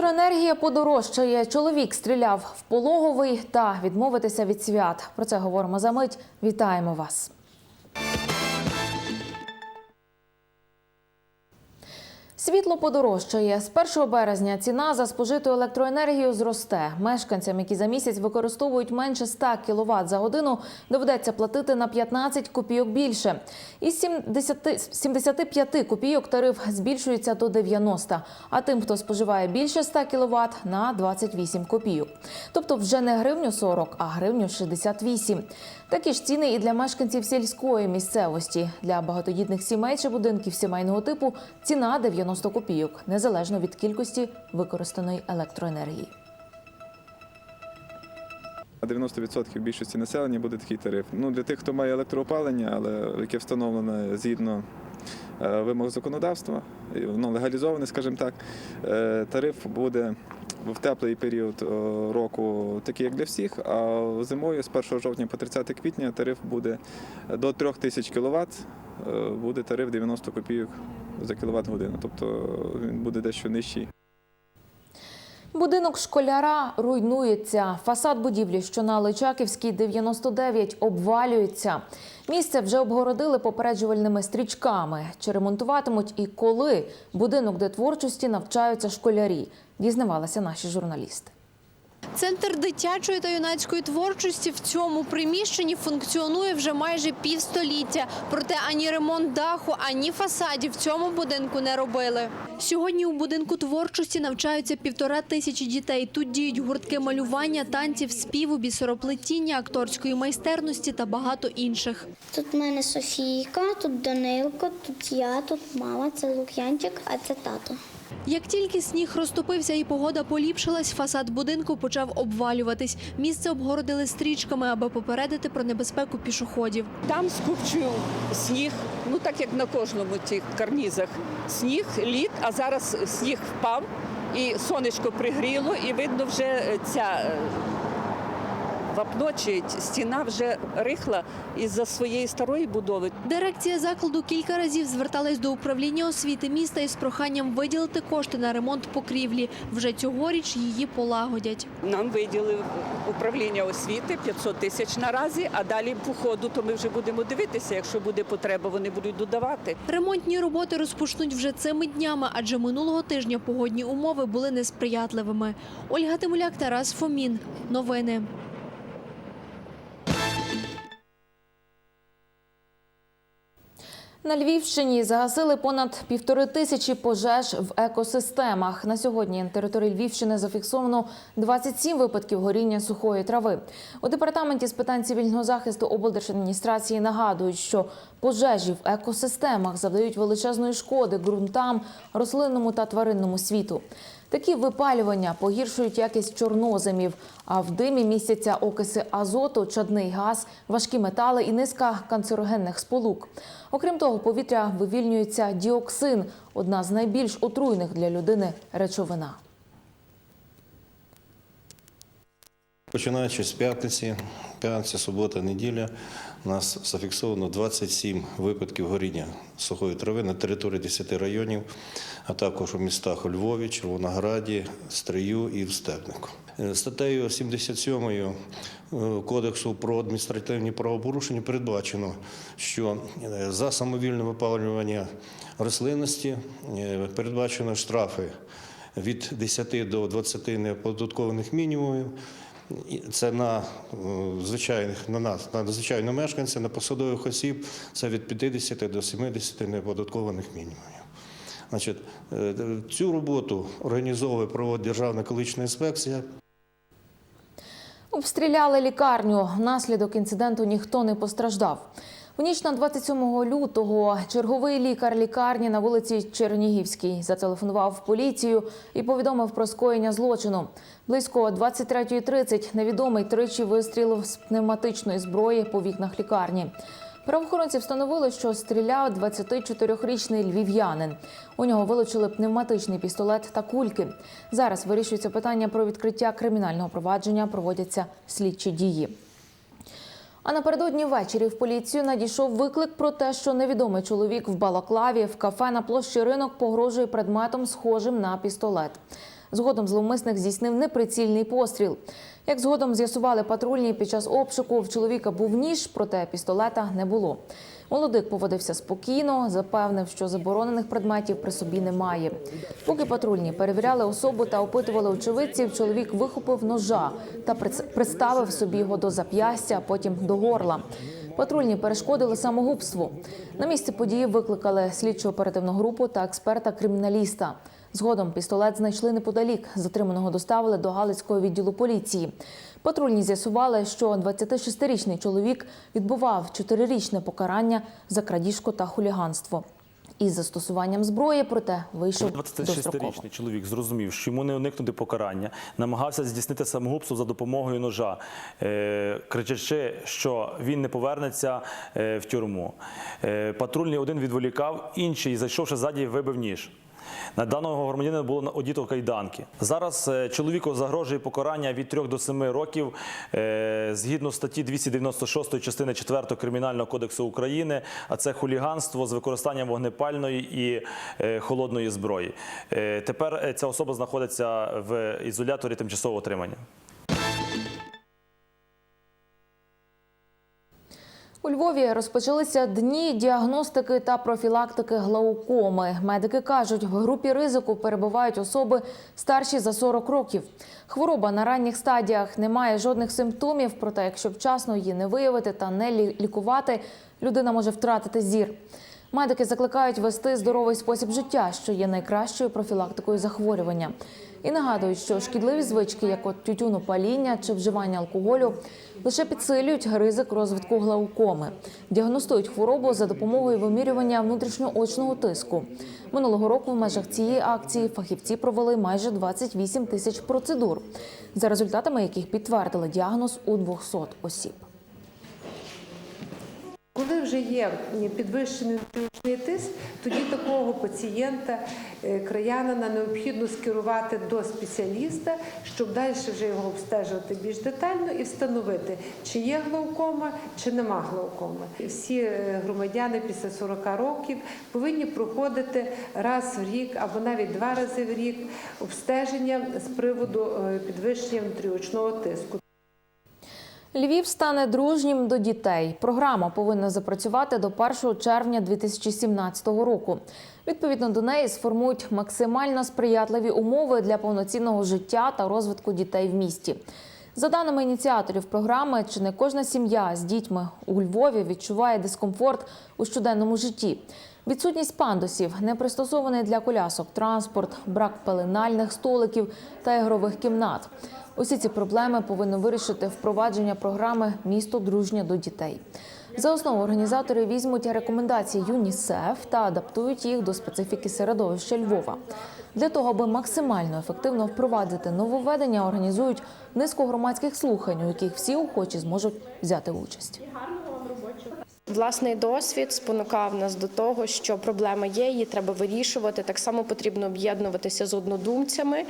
Електроенергія подорожчає. Чоловік стріляв в пологовий та відмовитися від свят. Про це говоримо за мить. Вітаємо вас. Світло подорожчає. З 1 березня ціна за спожиту електроенергію зросте. Мешканцям, які за місяць використовують менше 100 кВт за годину, доведеться платити на 15 копійок більше. Із 70 75 копійок тариф збільшується до 90, а тим, хто споживає більше 100 кВт – на 28 копійок. Тобто вже не гривню 40, а гривню 68. Такі ж ціни і для мешканців сільської місцевості. Для багатодітних сімей чи будинків сімейного типу ціна 90 копійок, незалежно від кількості використаної електроенергії. На 90% більшості населення буде такий тариф. Ну, для тих, хто має електроопалення, але яке встановлене згідно е, вимог законодавства, воно легалізоване, скажімо так, е, тариф буде в теплий період е, року такий, як для всіх, а зимою з 1 жовтня по 30 квітня тариф буде до 3000 кВт, буде тариф 90 копійок за кіловат годину. Тобто він буде дещо нижчий. Будинок школяра руйнується. Фасад будівлі, що на Личаківській 99, обвалюється. Місце вже обгородили попереджувальними стрічками. Чи ремонтуватимуть і коли будинок, де творчості навчаються школярі, дізнавалися наші журналісти. Центр дитячої та юнацької творчості в цьому приміщенні функціонує вже майже півстоліття. Проте ані ремонт даху, ані фасадів в цьому будинку не робили. Сьогодні у будинку творчості навчаються півтора тисячі дітей. Тут діють гуртки малювання, танців, співу, бісероплетіння, акторської майстерності та багато інших. Тут в мене Софійка, тут Данилко, тут я, тут мама, це Лук'янчик, а це тато. Як тільки сніг розтопився і погода поліпшилась, фасад будинку почав обвалюватись. Місце обгородили стрічками, аби попередити про небезпеку пішоходів. Там скупчую сніг, ну так як на кожному цих карнізах. Сніг, лід, а зараз сніг впав і сонечко пригріло, і видно вже е, ця е, стіна вже рихла із-за своєї старої будови. Дирекція закладу кілька разів зверталась до управління освіти міста із проханням виділити кошти на ремонт покрівлі. Вже цьогоріч її полагодять. Нам виділили управління освіти 500 тисяч наразі, а далі по ходу то ми вже будемо дивитися. Якщо буде потреба, вони будуть додавати. Ремонтні роботи розпочнуть вже цими днями, адже минулого тижня погодні умови були несприятливими. Ольга Тимуляк, Тарас Фомін. Новини. На Львівщині загасили понад півтори тисячі пожеж в екосистемах. На сьогодні на території Львівщини зафіксовано 27 випадків горіння сухої трави. У департаменті з питань цивільного захисту облдержадміністрації нагадують, що пожежі в екосистемах завдають величезної шкоди ґрунтам, рослинному та тваринному світу. Такі випалювання погіршують якість чорноземів, а в димі містяться окиси азоту, чадний газ, важкі метали і низка канцерогенних сполук. Окрім того, повітря вивільнюється діоксин одна з найбільш отруйних для людини речовина. Починаючи з п'ятниці, п'ятниця, субота, неділя, у нас зафіксовано 27 випадків горіння сухої трави на території 10 районів, а також у містах у Львові, Червонограді, Стрию і в Степнику. Е, Статтею 77 е, Кодексу про адміністративні правопорушення передбачено, що е, за самовільне випалювання рослинності передбачено штрафи від 10 до 20 неоподаткованих мінімумів. Це на е, звичайних на нас, на звичайно мешканця, на посадових осіб це від 50 до 70 неоподаткованих мінімумів. Значить, е, цю роботу організовує проводить Державна екологічна інспекція. Обстріляли лікарню. Внаслідок інциденту ніхто не постраждав. У ніч на 27 лютого черговий лікар лікарні на вулиці Чернігівській зателефонував поліцію і повідомив про скоєння злочину. Близько 23.30 невідомий тричі вистрілив з пневматичної зброї по вікнах лікарні. Правоохоронці встановили, що стріляв 24-річний львів'янин. У нього вилучили пневматичний пістолет та кульки. Зараз вирішується питання про відкриття кримінального провадження. Проводяться слідчі дії. А напередодні ввечері в поліцію надійшов виклик про те, що невідомий чоловік в Балаклаві в кафе на площі ринок погрожує предметом, схожим на пістолет. Згодом зловмисник здійснив неприцільний постріл. Як згодом з'ясували патрульні, під час обшуку в чоловіка був ніж, проте пістолета не було. Молодик поводився спокійно, запевнив, що заборонених предметів при собі немає. Поки патрульні перевіряли особу та опитували очевидців, чоловік вихопив ножа та приставив собі його до зап'ястя, а потім до горла. Патрульні перешкодили самогубству. На місце події викликали слідчу оперативну групу та експерта-криміналіста. Згодом пістолет знайшли неподалік. Затриманого доставили до Галицького відділу поліції. Патрульні з'ясували, що 26-річний чоловік відбував 4-річне покарання за крадіжку та хуліганство. Із застосуванням зброї, проте вийшов достроково. 26-річний чоловік зрозумів, що йому не уникнути покарання, намагався здійснити самогубство за допомогою ножа, е, кричачи, що він не повернеться е, в тюрму. Е, Патрульний один відволікав, інший, зайшовши ззаді, вибив ніж. На даного громадянина було одіто кайданки. Зараз е, чоловіку загрожує покарання від 3 до 7 років е, згідно статті 296 частини 4 Кримінального кодексу України, а це хуліганство з використанням вогнепальної і е, холодної зброї. Тепер ця особа знаходиться в ізоляторі тимчасового отримання. У Львові розпочалися дні діагностики та профілактики глаукоми. Медики кажуть, в групі ризику перебувають особи старші за 40 років. Хвороба на ранніх стадіях не має жодних симптомів, проте якщо вчасно її не виявити та не лі- лікувати, людина може втратити зір. Медики закликають вести здоровий спосіб життя, що є найкращою профілактикою захворювання. І нагадують, що шкідливі звички, як от тютюнопаління чи вживання алкоголю, лише підсилюють ризик розвитку глаукоми. Діагностують хворобу за допомогою вимірювання внутрішньоочного тиску. Минулого року в межах цієї акції фахівці провели майже 28 тисяч процедур, за результатами яких підтвердили діагноз у 200 осіб. Коли вже є підвищений внутрішній тиск, тоді такого пацієнта, е, краянина необхідно скерувати до спеціаліста, щоб далі вже його обстежувати більш детально і встановити, чи є глаукома, чи нема глаукоми. Всі е, громадяни після 40 років повинні проходити раз в рік або навіть два рази в рік обстеження з приводу е, підвищення внутріочного тиску. Львів стане дружнім до дітей. Програма повинна запрацювати до 1 червня 2017 року. Відповідно до неї сформують максимально сприятливі умови для повноцінного життя та розвитку дітей в місті. За даними ініціаторів програми, чи не кожна сім'я з дітьми у Львові відчуває дискомфорт у щоденному житті. Відсутність пандусів, непристосований для колясок транспорт, брак пеленальних столиків та ігрових кімнат. Усі ці проблеми повинно вирішити впровадження програми Місто дружнє до дітей. За основу організатори візьмуть рекомендації ЮНІСЕФ та адаптують їх до специфіки середовища Львова. Для того, аби максимально ефективно впровадити нововведення, організують низку громадських слухань, у яких всі охочі зможуть взяти участь. Власний досвід спонукав нас до того, що проблема є, її треба вирішувати. Так само потрібно об'єднуватися з однодумцями,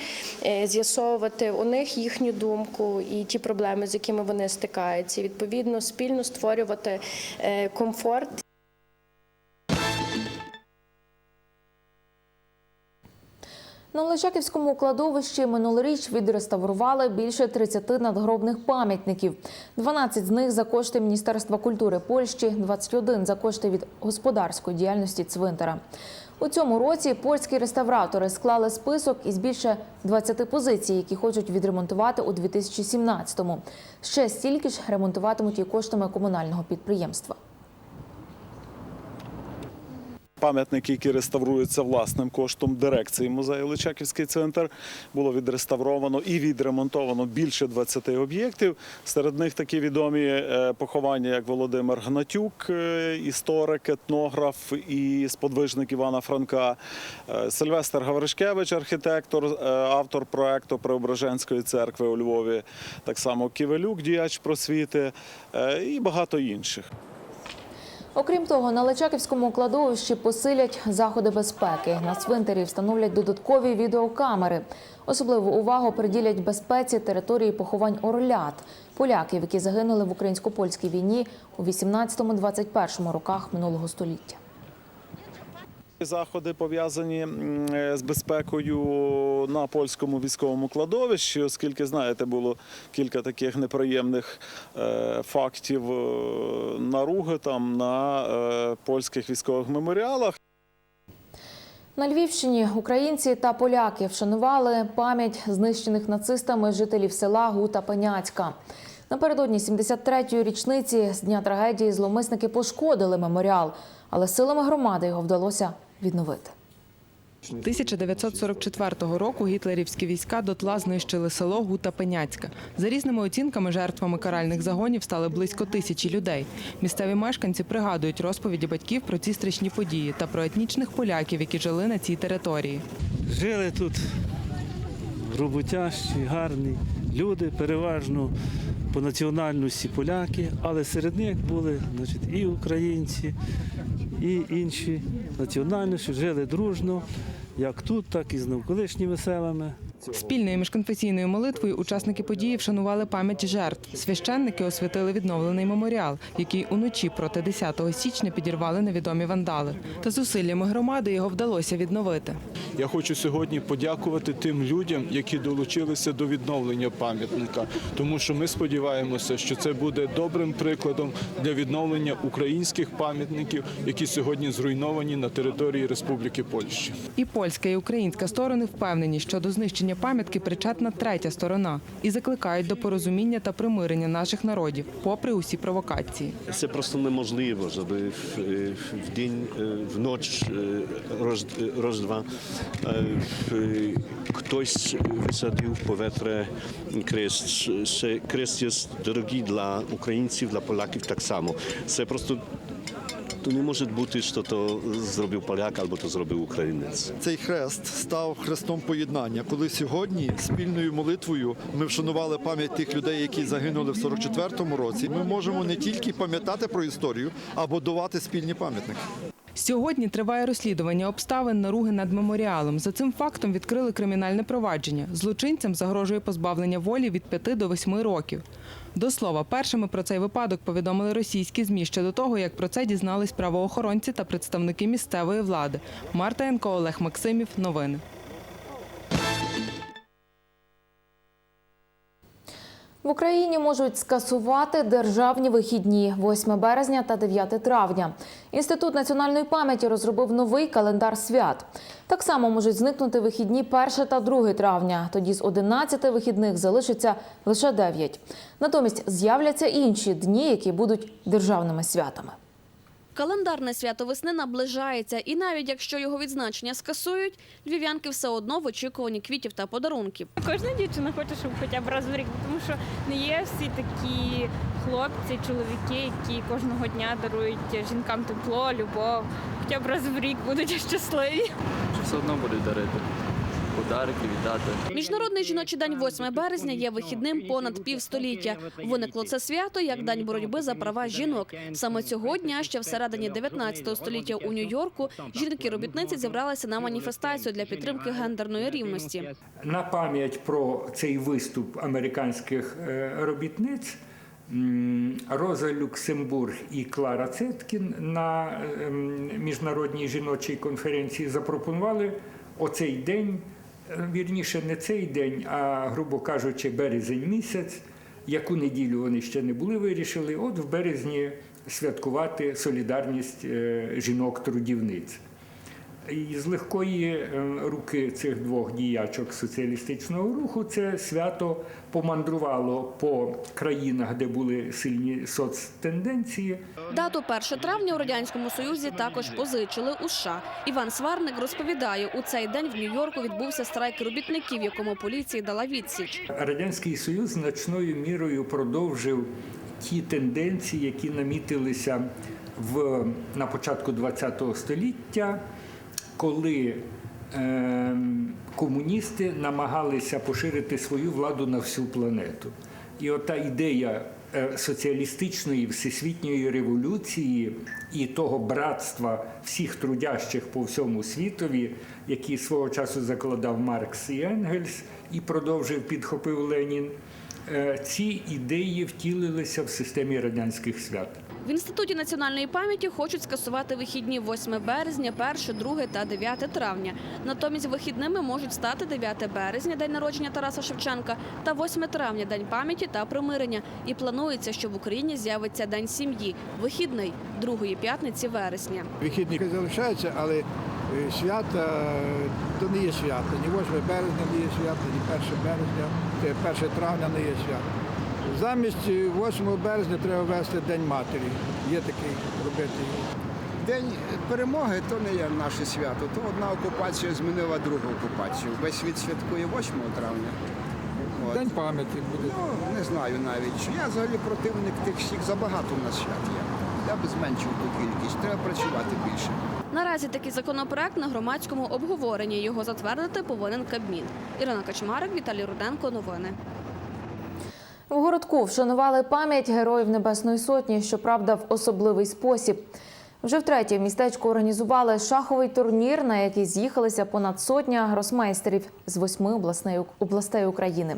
е, з'ясовувати у них їхню думку і ті проблеми, з якими вони стикаються. І, Відповідно, спільно створювати е, комфорт На Лежаківському кладовищі минулоріч відреставрували більше 30 надгробних пам'ятників. 12 з них за кошти Міністерства культури Польщі, 21 за кошти від господарської діяльності цвинтара. У цьому році польські реставратори склали список із більше 20 позицій, які хочуть відремонтувати у 2017-му. Ще стільки ж ремонтуватимуть і коштами комунального підприємства. Пам'ятники, які реставруються власним коштом дирекції музею Личаківський центр, було відреставровано і відремонтовано більше 20 об'єктів. Серед них такі відомі е, поховання, як Володимир Гнатюк, е, історик, етнограф і сподвижник Івана Франка, е, Сильвестр Гавришкевич, архітектор, автор проекту Преображенської церкви у Львові, так само Ківелюк, діяч просвіти і багато інших. Окрім того, на Личаківському кладовищі посилять заходи безпеки. На цвинтарі встановлять додаткові відеокамери. Особливу увагу приділять безпеці території поховань орлят поляків, які загинули в українсько-польській війні у 18-21 роках минулого століття. Заходи пов'язані е, з безпекою на польському військовому кладовищі, оскільки, знаєте, було кілька таких неприємних е, фактів е, наруги там на польських військових меморіалах. На Львівщині українці та поляки вшанували пам'ять знищених нацистами жителів села Гута Пеняцька. Напередодні 73-ї річниці з дня трагедії зловмисники пошкодили меморіал, але силами громади його вдалося відновити. 1944 року гітлерівські війська дотла знищили село Гута Пеняцька. За різними оцінками, жертвами каральних загонів стали близько тисячі людей. Місцеві мешканці пригадують розповіді батьків про ці страшні події та про етнічних поляків, які жили на цій території. Жили тут роботящі, гарні люди, переважно по національності поляки, але серед них були значить, і українці, і інші національності, жили дружно, як тут, так і з навколишніми селами. Спільною міжконфесійною молитвою учасники події вшанували пам'ять жертв. Священники освятили відновлений меморіал, який уночі проти 10 січня підірвали невідомі вандали. Та зусиллями громади його вдалося відновити. Я хочу сьогодні подякувати тим людям, які долучилися до відновлення пам'ятника, тому що ми сподіваємося, що це буде добрим прикладом для відновлення українських пам'ятників, які сьогодні зруйновані на території Республіки Польща. І польська, і українська сторони впевнені, що до знищення пам'ятки причетна третя сторона і закликають до порозуміння та примирення наших народів, попри усі провокації. Це просто неможливо, щоб в, день, в ніч Рождества хтось висадив повітря крест. Це крест є дорогий для українців, для поляків так само. Це просто то не може бути, що то зробив поляк або то зробив українець. Цей хрест став хрестом поєднання, коли сьогодні спільною молитвою ми вшанували пам'ять тих людей, які загинули в 44-му році. Ми можемо не тільки пам'ятати про історію, а будувати спільні пам'ятники. Сьогодні триває розслідування обставин наруги над меморіалом. За цим фактом відкрили кримінальне провадження. Злочинцям загрожує позбавлення волі від 5 до 8 років. До слова, першими про цей випадок повідомили російські змі ще до того, як про це дізнались правоохоронці та представники місцевої влади. Марта Янко, Олег Максимів. Новини. В Україні можуть скасувати державні вихідні 8 березня та 9 травня. Інститут національної пам'яті розробив новий календар свят. Так само можуть зникнути вихідні 1 та 2 травня. Тоді з 11 вихідних залишиться лише 9. Натомість з'являться інші дні, які будуть державними святами. Календарне свято весни наближається, і навіть якщо його відзначення скасують, львів'янки все одно в очікуванні квітів та подарунків. Кожна дівчина хоче, щоб хоча б раз в рік, тому що не є всі такі хлопці, чоловіки, які кожного дня дарують жінкам тепло, любов. Хоча б раз в рік будуть щасливі. Все одно будуть дарити подарки, вітати. Міжнародний жіночий день 8 березня є вихідним понад півстоліття. Виникло це свято як день боротьби за права жінок. Саме цього дня, ще всередині 19 століття у Нью-Йорку, жінки-робітниці зібралися на маніфестацію для підтримки гендерної рівності. На пам'ять про цей виступ американських е, робітниць Роза Люксембург і Клара Цеткін на ем, міжнародній жіночій конференції запропонували оцей день, вірніше, не цей день, а грубо кажучи, березень місяць. Яку неділю вони ще не були вирішили, от в березні святкувати солідарність е, жінок-трудівниць. І з легкої е, руки цих двох діячок соціалістичного руху це свято помандрувало по країнах, де були сильні соцтенденції. Дату 1 травня у радянському союзі також позичили у США. Іван Сварник розповідає, у цей день в Нью-Йорку відбувся страйк робітників, якому поліція дала відсіч. Радянський Союз значною мірою продовжив ті тенденції, які намітилися в, на початку ХХ століття, коли е, комуністи намагалися поширити свою владу на всю планету. І ота ідея е, соціалістичної всесвітньої революції і того братства всіх трудящих по всьому світові, які свого часу закладав Маркс і Енгельс, і продовжив підхопив Ленін. е, ці ідеї втілилися в системі радянських свят. В інституті національної пам'яті хочуть скасувати вихідні 8 березня, 1, 2 та 9 травня. Натомість вихідними можуть стати 9 березня, день народження Тараса Шевченка, та 8 травня, день пам'яті та примирення. І планується, що в Україні з'явиться день сім'ї, вихідний другої п'ятниці вересня. Вихідні залишаються, але е, свята е, то не є свято. Ні 8 березня не є свято, ні 1 березня, е, 1 травня не є свято. Замість е, 8 березня треба ввести День матері. Є такий робити. День перемоги то не є наше свято. То одна окупація змінила другу окупацію. Весь світ святкує 8 травня. От. День пам'яті буде. Ну, не знаю навіть. Я взагалі противник тих всіх забагато у нас свят є. Я би зменшив ту кількість. Треба працювати більше. Наразі такий законопроект на громадському обговоренні. Його затвердити повинен Кабмін. Ірина Качмарик, Віталій Руденко. Новини. В городку вшанували пам'ять героїв Небесної Сотні, щоправда, в особливий спосіб. Вже втретє в містечку організували шаховий турнір, на який з'їхалися понад сотня гросмейстерів з восьми областей, України.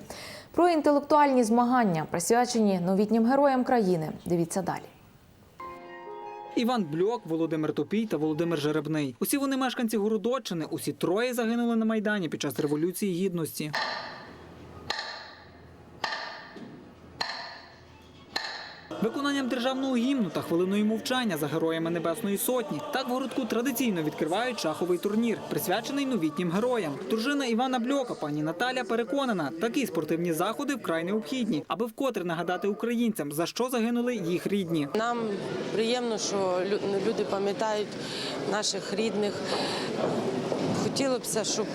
Про інтелектуальні змагання, присвячені новітнім героям країни. Дивіться далі. Іван Бльок, Володимир Топій та Володимир Жеребний. Усі вони мешканці Городоччини. Усі троє загинули на майдані під час революції гідності. Виконанням державного гімну та хвилиною мовчання за героями Небесної Сотні так в городку традиційно відкривають шаховий турнір, присвячений новітнім героям. Дружина Івана Бльока, пані Наталя, переконана, такі спортивні заходи вкрай необхідні, аби вкотре нагадати українцям, за що загинули їх рідні. Нам приємно, що люди пам'ятають наших рідних. Хотілося б, щоб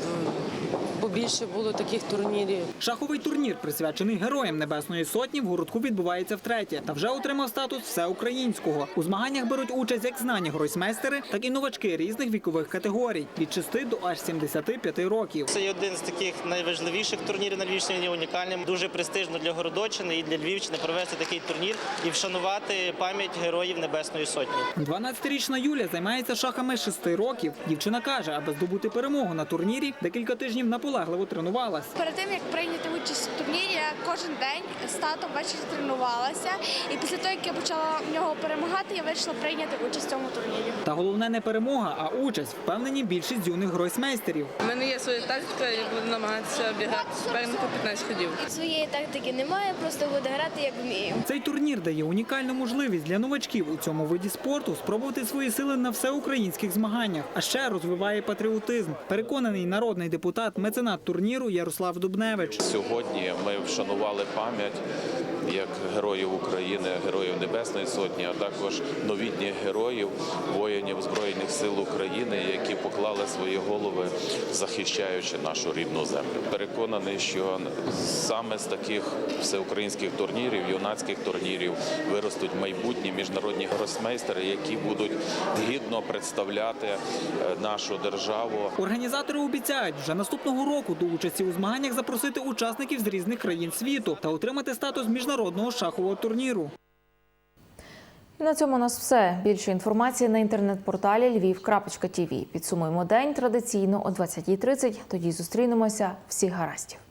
побільше було таких турнірів. Шаховий турнір, присвячений героям Небесної Сотні, в городку відбувається втретє та вже отримав статус всеукраїнського. У змаганнях беруть участь як знані гройсмейстери, так і новачки різних вікових категорій від 6 до аж 75 років. Це є один з таких найважливіших турнірів на Львівщині, є унікальним. Дуже престижно для Городоччини і для Львівщини провести такий турнір і вшанувати пам'ять героїв Небесної Сотні. 12-річна Юля займається шахами з 6 років. Дівчина каже, аби здобути перемогу на турнірі, декілька тижнів наполегливо тренувалась. Перед тим як прийняти участь в турнірі, я кожен день з татом ввечері тренувалася. І після того, як я почала в нього перемагати, я вирішила прийняти участь в цьому турнірі. Та головне не перемога, а участь, впевнені більшість юних гройсмейстерів. У мене є своя тактика, я буду намагатися обігати суперника 15 ходів. Своєї тактики немає, просто буду грати як вмію. Цей турнір дає унікальну можливість для новачків у цьому виді спорту спробувати свої сили на всеукраїнських змаганнях, а ще розвиває патріотизм. Переконаний народний депутат, меценат турніру Ярослав Дубневич. Сьогодні ми вшанували пам'ять як героїв України, героїв Небесної Сотні, а також новітніх героїв, воїнів Збройних сил України, які поклали свої голови, захищаючи нашу рідну землю. Переконаний, що саме з таких всеукраїнських турнірів, юнацьких турнірів, виростуть майбутні міжнародні гросмейстери, які будуть гідно представляти е, нашу державу. Організатори обіцяють вже наступного року до участі у змаганнях запросити учасників з різних країн світу та отримати статус міжнародного шахового турніру. І на цьому у нас все. Більше інформації на інтернет-порталі Львів.тв. Підсумуємо день традиційно о 20.30. Тоді зустрінемося. Всіх гараздів.